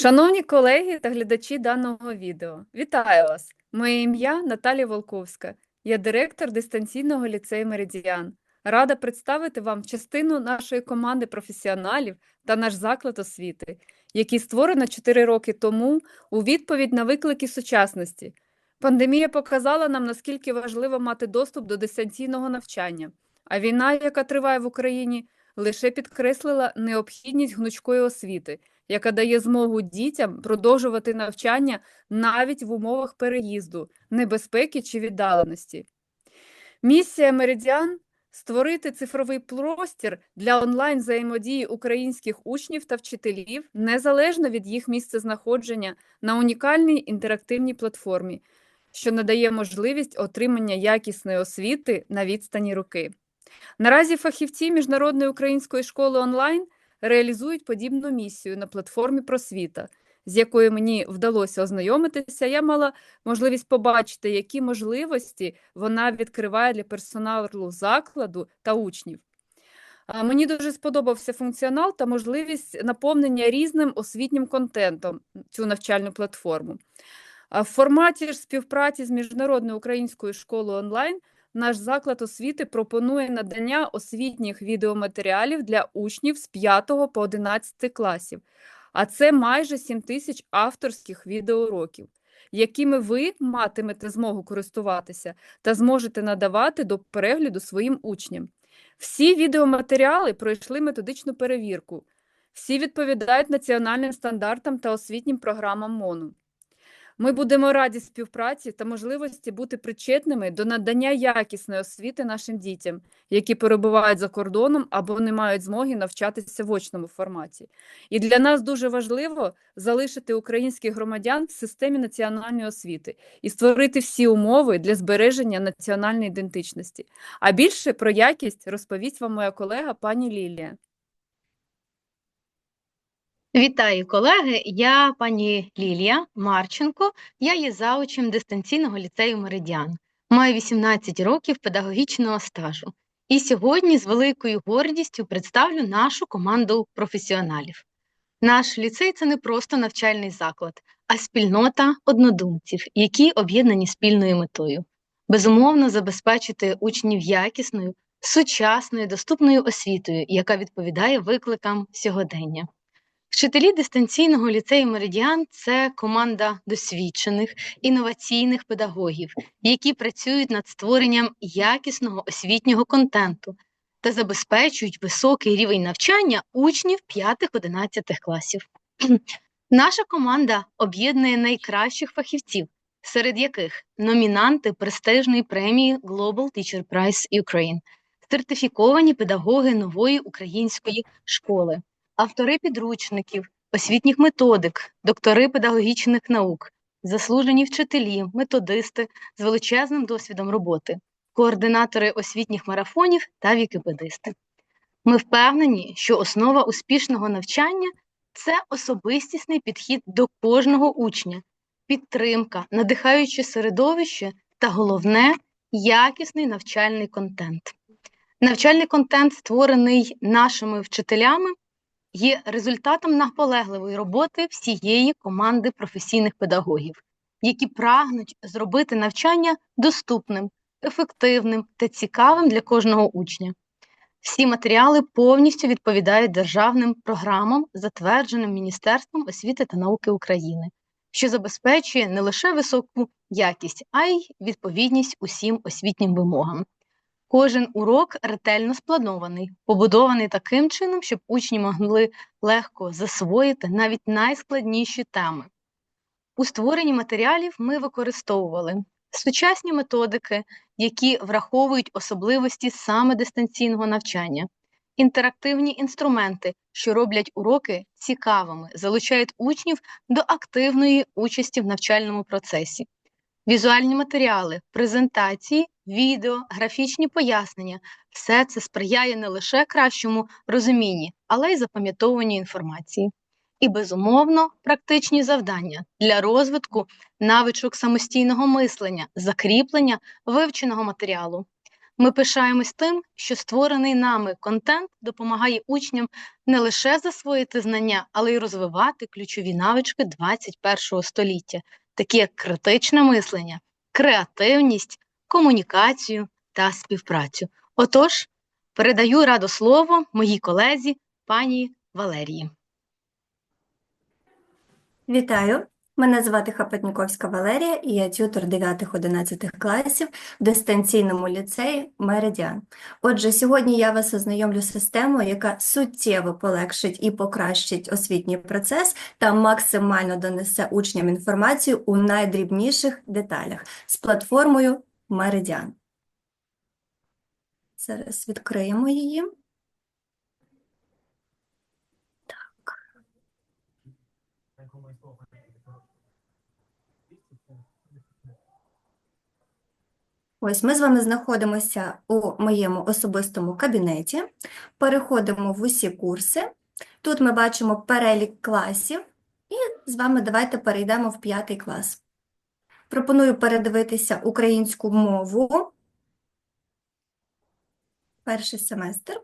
Шановні колеги та глядачі даного відео, вітаю вас! Моє ім'я Наталія Волковська. Я директор дистанційного ліцею Меридіан. Рада представити вам частину нашої команди професіоналів та наш заклад освіти, який створено 4 роки тому у відповідь на виклики сучасності. Пандемія показала нам, наскільки важливо мати доступ до дистанційного навчання, а війна, яка триває в Україні, лише підкреслила необхідність гнучкої освіти яка дає змогу дітям продовжувати навчання навіть в умовах переїзду, небезпеки чи віддаленості. Місія Меридіан створити цифровий простір для онлайн взаємодії українських учнів та вчителів незалежно від їх місцезнаходження на унікальній інтерактивній платформі, що надає можливість отримання якісної освіти на відстані руки. Наразі фахівці Міжнародної української школи онлайн реалізують подібну місію на платформі просвіта, з якою мені вдалося ознайомитися. Я мала можливість побачити, які можливості вона відкриває для персоналу закладу та учнів. Мені дуже сподобався функціонал та можливість наповнення різним освітнім контентом цю навчальну платформу. В форматі ж співпраці з міжнародною українською школою онлайн наш заклад освіти пропонує надання освітніх відеоматеріалів для учнів з 5 по 11 класів, а це майже 7 тисяч авторських відеоуроків, якими ви матимете змогу користуватися та зможете надавати до перегляду своїм учням. Всі відеоматеріали пройшли методичну перевірку, всі відповідають національним стандартам та освітнім програмам МОНу. Ми будемо раді співпраці та можливості бути причетними до надання якісної освіти нашим дітям, які перебувають за кордоном або не мають змоги навчатися в очному форматі. І для нас дуже важливо залишити українських громадян в системі національної освіти і створити всі умови для збереження національної ідентичності. А більше про якість розповість вам моя колега пані Лілія. Вітаю, колеги! Я пані Лілія Марченко, я є заучем дистанційного ліцею Меридіан. Маю 18 років педагогічного стажу. І сьогодні з великою гордістю представлю нашу команду професіоналів. Наш ліцей це не просто навчальний заклад, а спільнота однодумців, які об'єднані спільною метою. Безумовно, забезпечити учнів якісною, сучасною, доступною освітою, яка відповідає викликам сьогодення. Вчителі дистанційного ліцею Меридіан це команда досвідчених інноваційних педагогів, які працюють над створенням якісного освітнього контенту та забезпечують високий рівень навчання учнів 5-11 класів. Наша команда об'єднує найкращих фахівців, серед яких номінанти престижної премії Global Teacher Prize Ukraine, сертифіковані педагоги нової української школи автори підручників, освітніх методик, доктори педагогічних наук, заслужені вчителі, методисти з величезним досвідом роботи, координатори освітніх марафонів та вікіпедисти. Ми впевнені, що основа успішного навчання це особистісний підхід до кожного учня, підтримка, надихаюче середовище та головне якісний навчальний контент. Навчальний контент, створений нашими вчителями, є результатом наполегливої роботи всієї команди професійних педагогів, які прагнуть зробити навчання доступним, ефективним та цікавим для кожного учня. Всі матеріали повністю відповідають державним програмам, затвердженим Міністерством освіти та науки України, що забезпечує не лише високу якість, а й відповідність усім освітнім вимогам. Кожен урок ретельно спланований, побудований таким чином, щоб учні могли легко засвоїти навіть найскладніші теми. У створенні матеріалів ми використовували сучасні методики, які враховують особливості саме дистанційного навчання, інтерактивні інструменти, що роблять уроки цікавими, залучають учнів до активної участі в навчальному процесі, візуальні матеріали, презентації відео, графічні пояснення все це сприяє не лише кращому розумінні, але й запам'ятовуванню інформації. І, безумовно, практичні завдання для розвитку навичок самостійного мислення, закріплення вивченого матеріалу. Ми пишаємось тим, що створений нами контент допомагає учням не лише засвоїти знання, але й розвивати ключові навички 21 століття, такі як критичне мислення, креативність, комунікацію та співпрацю. Отож, передаю радо слово моїй колезі пані Валерії. Вітаю! Мене звати Хапатніковська Валерія, і я тютор 9-11 класів в дистанційному ліцеї Меридіан. Отже, сьогодні я вас ознайомлю з системою, яка суттєво полегшить і покращить освітній процес та максимально донесе учням інформацію у найдрібніших деталях з платформою Меридіан. Зараз відкриємо її. Ось ми з вами знаходимося у моєму особистому кабінеті, переходимо в усі курси. Тут ми бачимо перелік класів, і з вами давайте перейдемо в п'ятий клас. Пропоную передивитися українську мову. Перший семестр.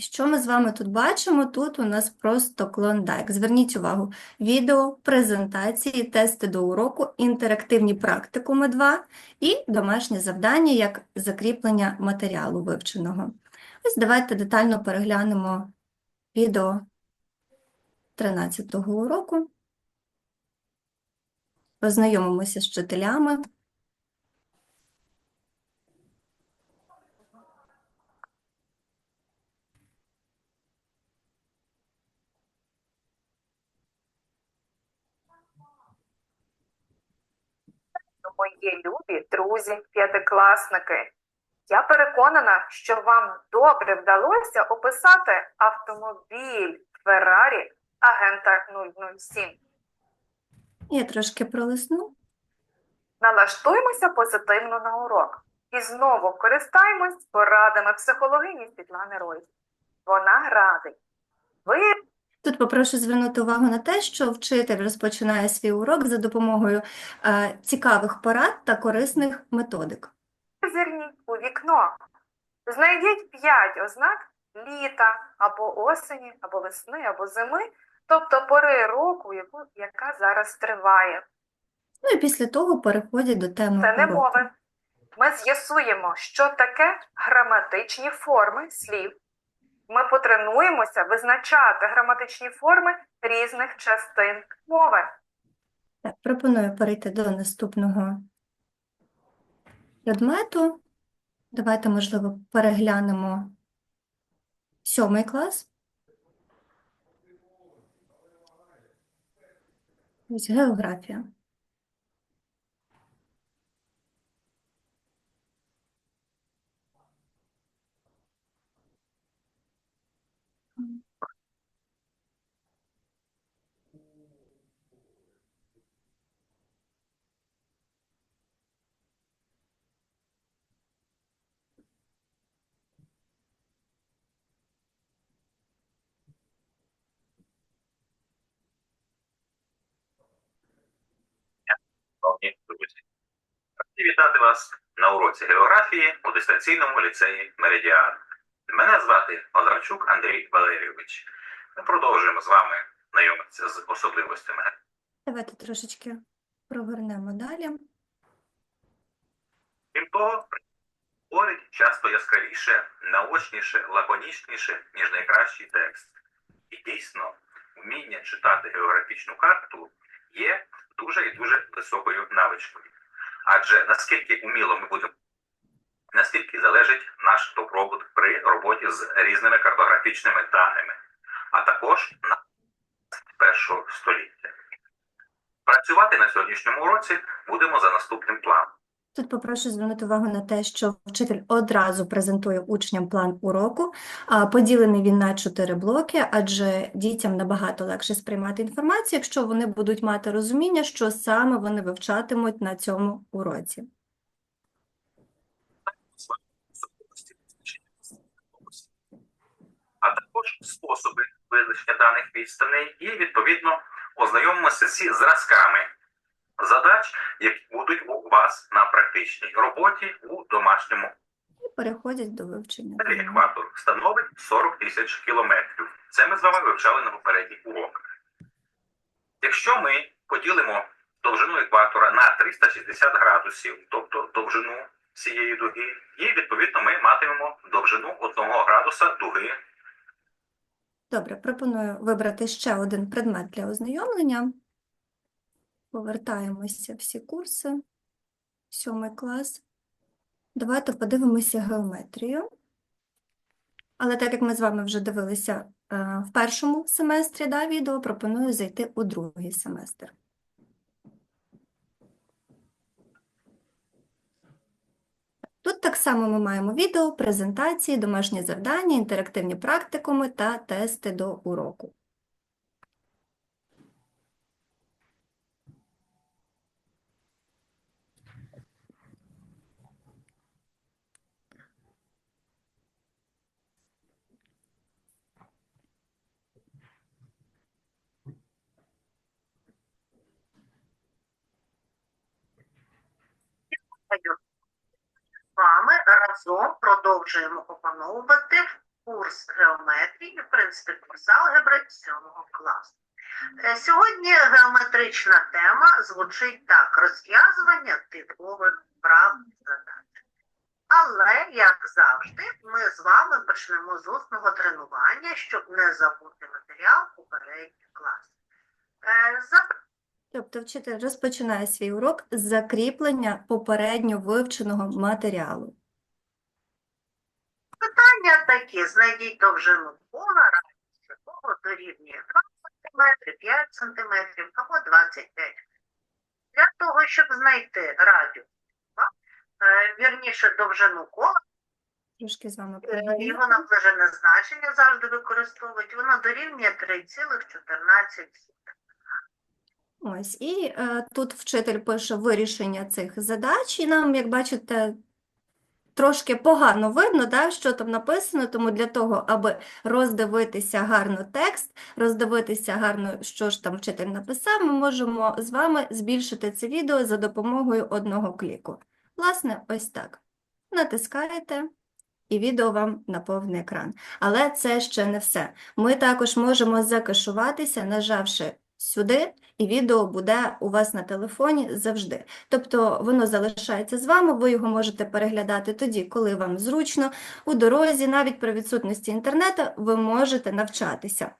Що ми з вами тут бачимо? Тут у нас просто клондайк. Зверніть увагу, відео, презентації, тести до уроку, інтерактивні практикуми 2 і домашнє завдання як закріплення матеріалу вивченого. Ось давайте детально переглянемо відео 13-го уроку. Познайомимося з вчителями. Мої любі друзі, п'ятикласники, я переконана, що вам добре вдалося описати автомобіль Феррарі агента 007. Я трошки пролисну. Налаштуємося позитивно на урок і знову користаємось порадами психологині Світлани Ройс. Вона радить. Попрошу звернути увагу на те, що вчитель розпочинає свій урок за допомогою е, цікавих порад та корисних методик. зирніть у вікно. Знайдіть п'ять ознак літа або осені, або весни, або зими, тобто пори року, яку, яка зараз триває. Ну і після того переходять до теми Це не уроку. мови. Ми з'ясуємо, що таке граматичні форми слів. Ми потренуємося визначати граматичні форми різних частин мови. Так, пропоную перейти до наступного предмету. Давайте, можливо, переглянемо сьомий клас. Ось географія. Шановні вітати вас на уроці географії у дистанційному ліцеї Меридіан. Мене звати Одарчук Андрій Валерійович. Ми продовжуємо з вами знайомитися з особливостями. Давайте трошечки прогорнемо далі. Крім того, говорить часто яскравіше, наочніше, лаконічніше, ніж найкращий текст. І дійсно, вміння читати географічну карту є дуже і дуже високою навичкою. Адже наскільки уміло ми будемо, настільки залежить наш добробут при роботі з різними картографічними даними, а також на першого століття. Працювати на сьогоднішньому уроці будемо за наступним планом. Тут попрошу звернути увагу на те, що вчитель одразу презентує учням план уроку. Поділений він на чотири блоки, адже дітям набагато легше сприймати інформацію, якщо вони будуть мати розуміння, що саме вони вивчатимуть на цьому уроці. а способи визначення даних відстаней і, відповідно, ознайомимося зі зразками задач, які будуть у вас на практичній роботі у домашньому І переходять до вивчення. Екватор становить 40 тисяч кілометрів. Це ми з вами вивчали на попередніх уроках. Якщо ми поділимо довжину екватора на 360 градусів, тобто довжину цієї дуги, і відповідно ми матимемо довжину 1 градуса дуги. Добре, пропоную вибрати ще один предмет для ознайомлення. Повертаємося всі курси. Сьомий клас. Давайте подивимося геометрію. Але так як ми з вами вже дивилися е, в першому семестрі да, відео, пропоную зайти у другий семестр. Тут так само ми маємо відео, презентації, домашні завдання, інтерактивні практикуми та тести до уроку. з вами разом продовжуємо опановувати курс геометрії, в принципі, курс алгебри 7 класу. Е, Сьогодні геометрична тема звучить так: розв'язування типових прав задач. Але, як завжди, ми з вами почнемо з усного тренування, щоб не забути матеріал попередніх класів. Е, Тобто вчитель розпочинає свій урок з закріплення попередньо вивченого матеріалу. Питання такі: знайдіть довжину кола, радіус якого дорівнює 2 см, 5 см або 25 Для того, щоб знайти радіус, е, вірніше довжину кола, Трошки з вами е, його наближене значення завжди використовують, воно дорівнює 3,14. Ось, і е, тут вчитель пише вирішення цих задач, і нам, як бачите, трошки погано видно, да, що там написано, тому для того, аби роздивитися гарно текст, роздивитися гарно, що ж там вчитель написав, ми можемо з вами збільшити це відео за допомогою одного кліку. Власне, ось так. Натискаєте, і відео вам наповнить екран. Але це ще не все. Ми також можемо закешуватися, нажавши сюди, і відео буде у вас на телефоні завжди. Тобто воно залишається з вами, ви його можете переглядати тоді, коли вам зручно, у дорозі, навіть при відсутності інтернету, ви можете навчатися.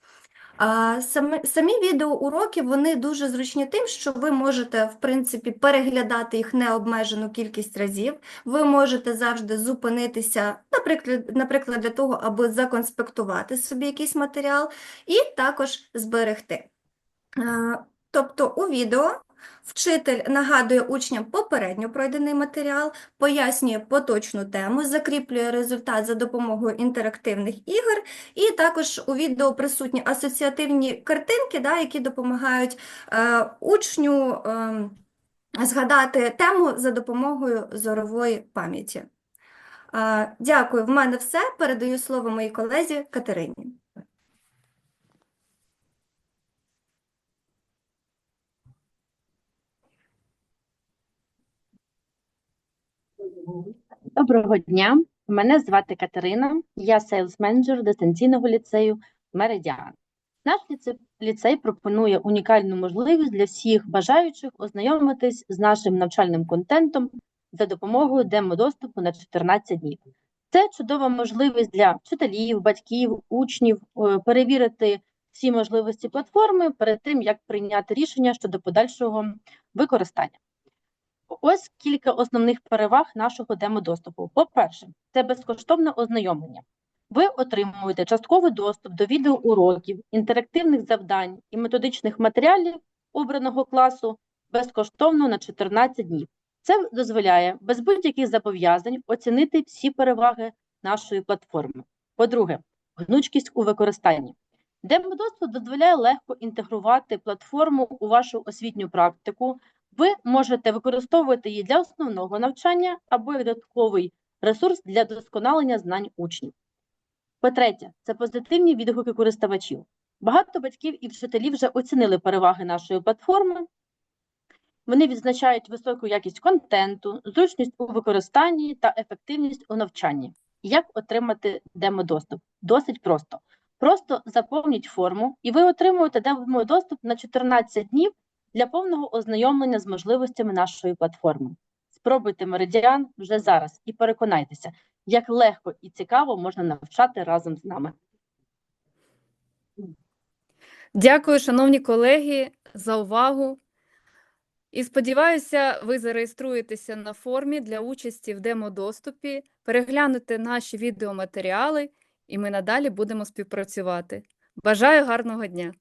А самі, самі відеоуроки, вони дуже зручні тим, що ви можете, в принципі, переглядати їх необмежену кількість разів. Ви можете завжди зупинитися, наприклад, наприклад, для того, аби законспектувати собі якийсь матеріал, і також зберегти. Е, Тобто у відео вчитель нагадує учням попередньо пройдений матеріал, пояснює поточну тему, закріплює результат за допомогою інтерактивних ігор, і також у відео присутні асоціативні картинки, да, які допомагають е, учню е, згадати тему за допомогою зорової пам'яті. Е, Дякую, в мене все. Передаю слово моїй колезі Катерині. Доброго дня, мене звати Катерина, я сейлс-менеджер дистанційного ліцею Меридіан. Наш ліцей, пропонує унікальну можливість для всіх бажаючих ознайомитись з нашим навчальним контентом за допомогою демо-доступу на 14 днів. Це чудова можливість для вчителів, батьків, учнів е, перевірити всі можливості платформи перед тим, як прийняти рішення щодо подальшого використання. Ось кілька основних переваг нашого демо-доступу. По-перше, це безкоштовне ознайомлення. Ви отримуєте частковий доступ до відеоуроків, інтерактивних завдань і методичних матеріалів обраного класу безкоштовно на 14 днів. Це дозволяє без будь-яких зобов'язань оцінити всі переваги нашої платформи. По-друге, гнучкість у використанні. Демо-доступ дозволяє легко інтегрувати платформу у вашу освітню практику, ви можете використовувати її для основного навчання або як додатковий ресурс для досконалення знань учнів. По-третє, це позитивні відгуки користувачів. Багато батьків і вчителів вже оцінили переваги нашої платформи Вони відзначають високу якість контенту, зручність у використанні та ефективність у навчанні. Як отримати демодоступ? Досить просто. Просто заповніть форму, і ви отримуєте демодоступ на 14 днів для повного ознайомлення з можливостями нашої платформи. Спробуйте Меридіан вже зараз і переконайтеся, як легко і цікаво можна навчати разом з нами. Дякую, шановні колеги, за увагу. І сподіваюся, ви зареєструєтеся на формі для участі в демодоступі, переглянете наші відеоматеріали, і ми надалі будемо співпрацювати. Бажаю гарного дня!